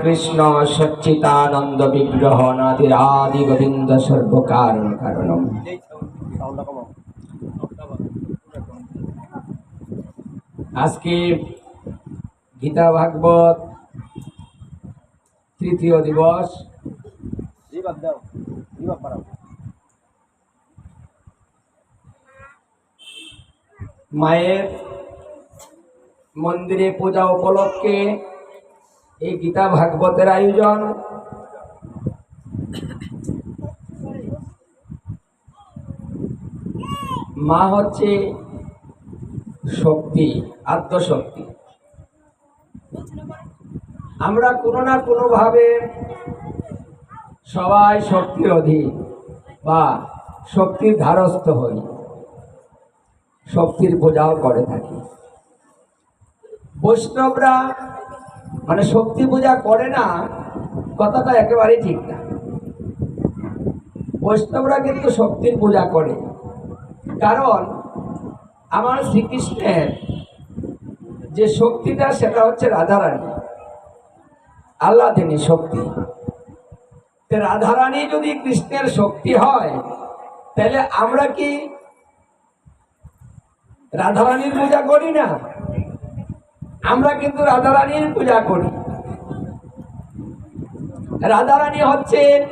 কৃষ্ণ সচ্চিতানন্দ বিগ্রহ নাদিরাদি গোবিন্দ সর্বকারণ কারণম আজকে গীতা ভাগবত তৃতীয় দিবস। মায়ের মন্দিরে পূজা উপলক্ষে এই গীতা ভাগবতের আয়োজন। মা হচ্ছে শক্তি, আত্মশক্তি। আমরা কোনো না কোনোভাবে সবাই শক্তির অধীন বা শক্তির ধারস্থ হই, শক্তির পূজাও করে থাকি। বৈষ্ণবরা মানে শক্তি পূজা করে না, কথাটা একেবারেই ঠিক না। বৈষ্ণবরা কিন্তু শক্তির পূজা করে। কারণ আমার শ্রীকৃষ্ণের যে শক্তিটা, সেটা হচ্ছে রাধারানী। আল্লাহ তিনি শক্তি রাধারানী যদি কৃষ্ণের শক্তি হয়, তাহলে আমরা কি রাধারানীর পূজা করি না? আমরা কিন্তু রাধারানীর পূজা করি। রাধারানী হচ্ছে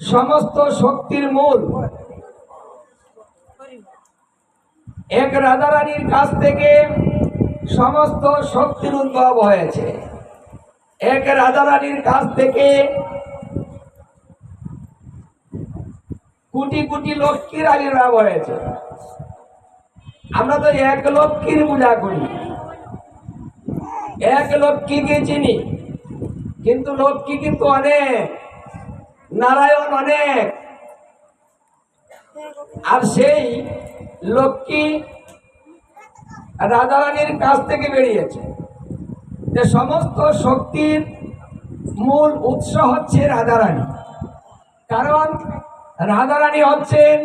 সমস্ত শক্তির মূল। এক রাধারানীর কাছ থেকে সমস্ত শক্তির উদ্ভব হয়েছে। এক রাধারানীর কাছ থেকে কোটি কোটি লক্ষ্মীর আবির্ভাব হয়েছে। আমরা তো এক লক্ষ্মীর পূজা করি? এক লক্ষ্মীকে চিনি? কিন্তু লক্ষ্মী কিন্তু অনেক। নারায়ণ অনেক। আর সেই লক্ষ্মী রাধারানীর কাছ থেকে বেরিয়েছে। যে সমস্ত শক্তির মূল উৎস হচ্ছে রাধারানী। কারণ রাধারানী হচ্ছেন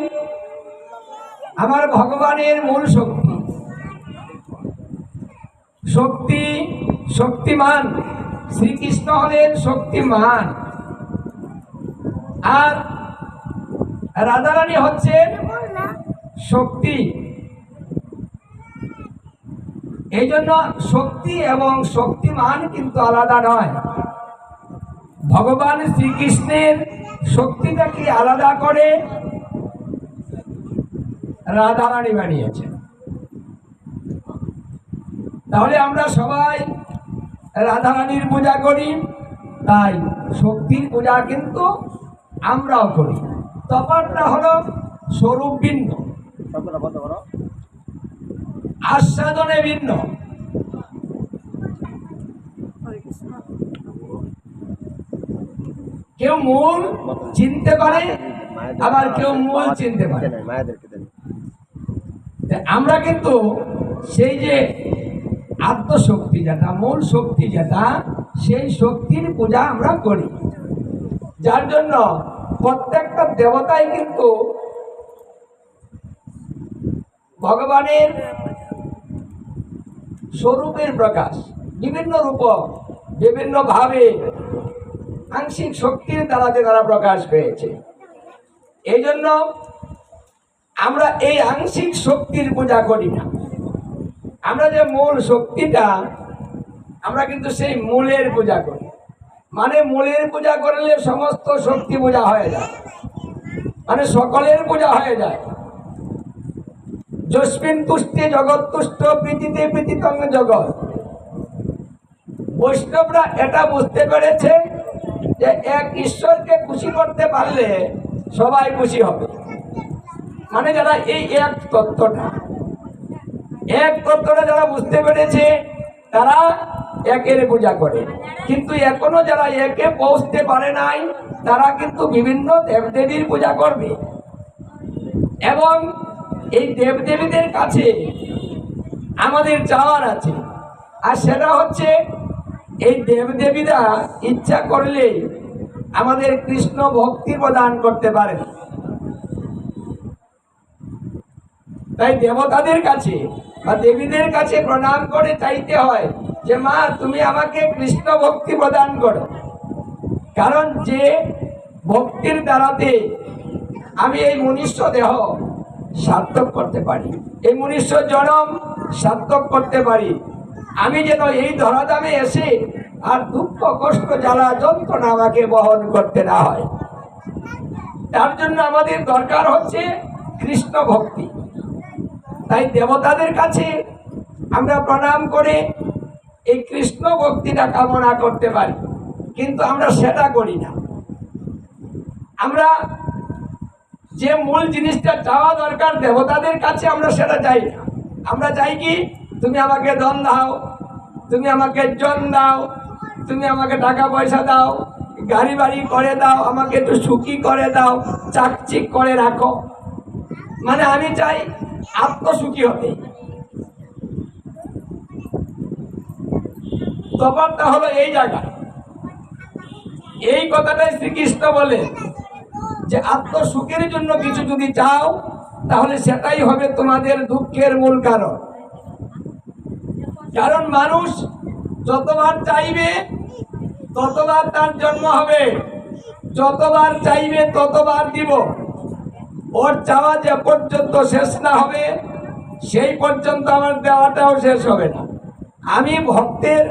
আমার ভগবানের মূল শক্তি। শক্তি, শক্তিমান। শ্রীকৃষ্ণ হলেন শক্তিমান। আর রাধারানী হচ্ছেন শক্তি। এই জন্য শক্তি এবং শক্তিমান কিন্তু আলাদা নয়। ভগবান শ্রীকৃষ্ণের শক্তিটাকে আলাদা করে রাধারানী বানিয়েছেন। তাহলে আমরা সবাই রাধারানীর পূজা করি, তাই শক্তির পূজা কিন্তু আমরাও করি। তফাৎটা হলো স্বরূপ ভিন্ন। আস্বাদনে ভিন্ন। কেউ মূল চিনতে পারে, আবার কেউ মূল চিনতে পারে। আমরা কিন্তু সেই যে আত্মশক্তি যেটা, মূল শক্তি যেটা, সেই শক্তির পূজা আমরা করি। যার জন্য প্রত্যেকটা দেবতাই কিন্তু ভগবানের স্বরূপের প্রকাশ, বিভিন্ন রূপ, বিভিন্ন ভাবে আংশিক শক্তির দ্বারাতে তারা প্রকাশ পেয়েছে। এই জন্য আমরা এই আংশিক শক্তির পূজা করি না। আমরা যে মূল শক্তিটা, আমরা কিন্তু সেই মূলের পূজা করি। মানে মূলের পূজা করলে সমস্ত শক্তি পূজা হয়ে যায়। মানে সকলের পূজা হয়ে যায়। যস্মিন তুষ্টে জগৎ তুষ্ট, প্রীতিতে প্রীতিতং জগৎ। বৈষ্ণবরা এটা বুঝতে পেরেছে যে এক ঈশ্বরকে খুশি করতে পারলে সবাই খুশি হবে। মানে যারা এই এক তত্ত্বটা এক তত্ত্বটা যারা বুঝতে পেরেছে, তারা একের পূজা করে। কিন্তু এখনও যারা একে পৌঁছতে পারে নাই, তারা কিন্তু বিভিন্ন দেবদেবীর পূজা করবে। এবং এই দেবদেবীদের কাছে আমাদের চাওয়ার আছে। আর সেটা হচ্ছে, এই দেবদেবীরা ইচ্ছা করলে আমাদের কৃষ্ণ ভক্তি প্রদান করতে পারেন। তাই দেবতাদের কাছে বা দেবীদের কাছে প্রণাম করে চাইতে হয় যে, মা, তুমি আমাকে কৃষ্ণ ভক্তি প্রদান করো। কারণ যে ভক্তির দ্বারাতে আমি এই মনুষ্য দেহ সার্থক করতে পারি, এই মনুষ্য জনম সার্থক করতে পারি। আমি যেন এই ধরাধামে এসে আর দুঃখ, কষ্ট, জ্বালা, যন্ত্রণা আমাকে বহন করতে না হয়। তার জন্য আমাদের দরকার হচ্ছে কৃষ্ণ ভক্তি। তাই দেবতাদের কাছে আমরা প্রণাম করে এই কৃষ্ণ ভক্তিটা কামনা করতে পারি, কিন্তু আমরা সেটা করি না। আমরা যে মূল জিনিসটা চাওয়া দরকার দেবতাদের কাছে, আমরা সেটা চাই না। আমরা চাই কি, তুমি আমাকে দন দাও, তুমি আমাকে জন দাও, তুমি আমাকে টাকা পয়সা দাও গাড়ি বাড়ি করে দাও, আমাকে একটু সুখী করে দাও, চাকচিক করে রাখো। মানে আমি চাই আত্মসুখী হতে তফাৎটা হলো এই জায়গায়। এই কথাটাই শ্রীকৃষ্ণ বলে যে আত্মসুখের জন্য কিছু যদি চাও, তাহলে সেটাই হবে তোমাদের দুঃখের মূল কারণ। কারণ মানুষ যতবার চাইবে, ততবার তার জন্ম হবে। যতবার চাইবে, ততবার দিব। ওর চাওয়া যে পর্যন্ত শেষ না হবে সেই পর্যন্ত আমার দেওয়াটাও শেষ হবে না। আমি ভক্তের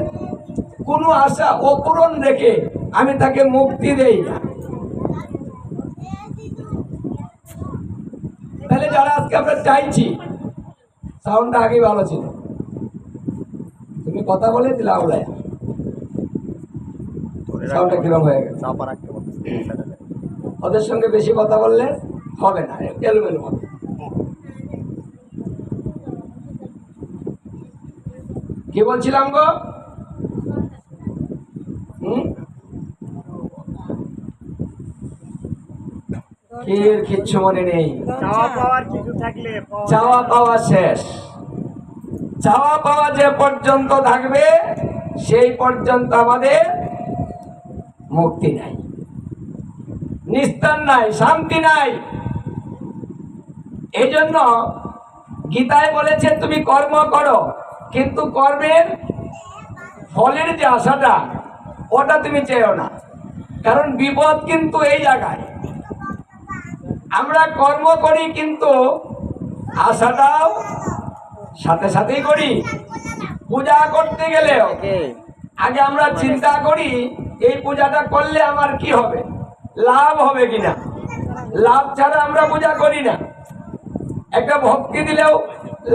কোনো আশা অপূরণ রেখে আমি তাকে মুক্তি দেই না। তাহলে যারা আজকে আমরা চাইছি সাউন্ডটা আগে ভালো ছিল। তুমি কথা বলে দিলে সাউন্ডটা কিরম হয়ে পারতেছি ওদের সঙ্গে বেশি কথা বললে হবে না এলোমেলো হবে। কি বলছিলাম গো? এর কিচ্ছু মনে নেই। চাওয়া পাওয়া শেষ। চাওয়া পাওয়া যে পর্যন্ত থাকবে সেই পর্যন্ত আমাদের মুক্তি নাই। নিস্তার নাই শান্তি নাই। এই জন্য গীতায় বলেছে, তুমি কর্ম করো, কিন্তু কর্মের ফলের যে আশাটা, ওটা তুমি চেয়েও না। কারণ বিপদ কিন্তু এই জায়গায়। আমরা কর্ম করি, কিন্তু আশাটাও সাথে সাথেই করি। পূজা করতে গেলেও আগে আমরা চিন্তা করি, এই পূজাটা করলে আমার কি হবে? লাভ হবে কিনা? লাভ ছাড়া আমরা পূজা করি না। একটা ভক্তি দিলেও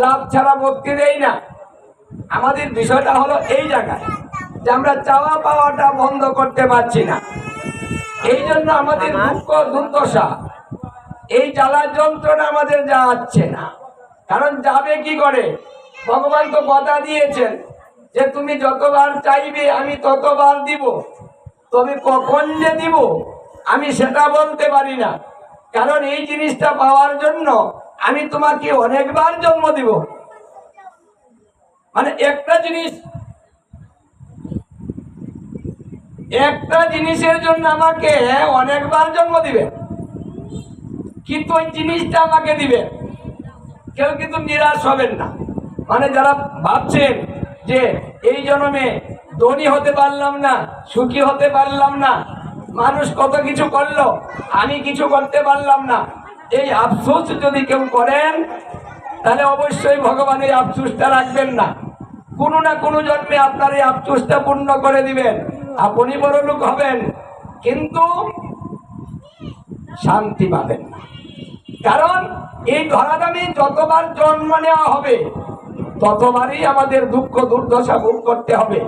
লাভ ছাড়া ভক্তি দেই না। আমাদের বিষয়টা হলো এই জায়গায় যে আমরা চাওয়া পাওয়াটা বন্ধ করতে পারছি না। এই জন্য আমাদের দুঃখ, দুর্দশা, এই জ্বালা যন্ত্রণা আমাদের যাচ্ছে না। কারণ যাবে কি করে? ভগবান তো কথা দিয়েছেন যে তুমি যতবার চাইবে আমি ততবার দিব। তবে কখন যে দিব আমি সেটা বলতে পারি না। কারণ এই জিনিসটা পাওয়ার জন্য আমি তোমাকে অনেকবার জন্ম দিব। মানে একটা জিনিস, একটা জিনিসের জন্য আমাকে অনেকবার জন্ম দিবে। কিন্তু ওই জিনিসটা আমাকে দিবে। কেউ কিন্তু নিরাশ হবেন না। মানে যারা ভাবছেন যে এই জন্মে ধনী হতে পারলাম না, সুখী হতে পারলাম না, মানুষ কত কিছু করল, আমি কিছু করতে পারলাম না এই আফসোস যদি কেউ করেন, তাহলে অবশ্যই ভগবান এই আফসোসটা রাখবেন না। কোনো না কোনো জন্মে আপনার এই আফসোসটা পূর্ণ করে দিবেন। আপনি বড় লোক হবেন, কিন্তু শান্তি পাবেন না। কারণ এই ধরাধামে যতবার জন্ম নেওয়া হবে, ততবারই আমাদের দুঃখ দুর্দশা ভোগ করতে হবে।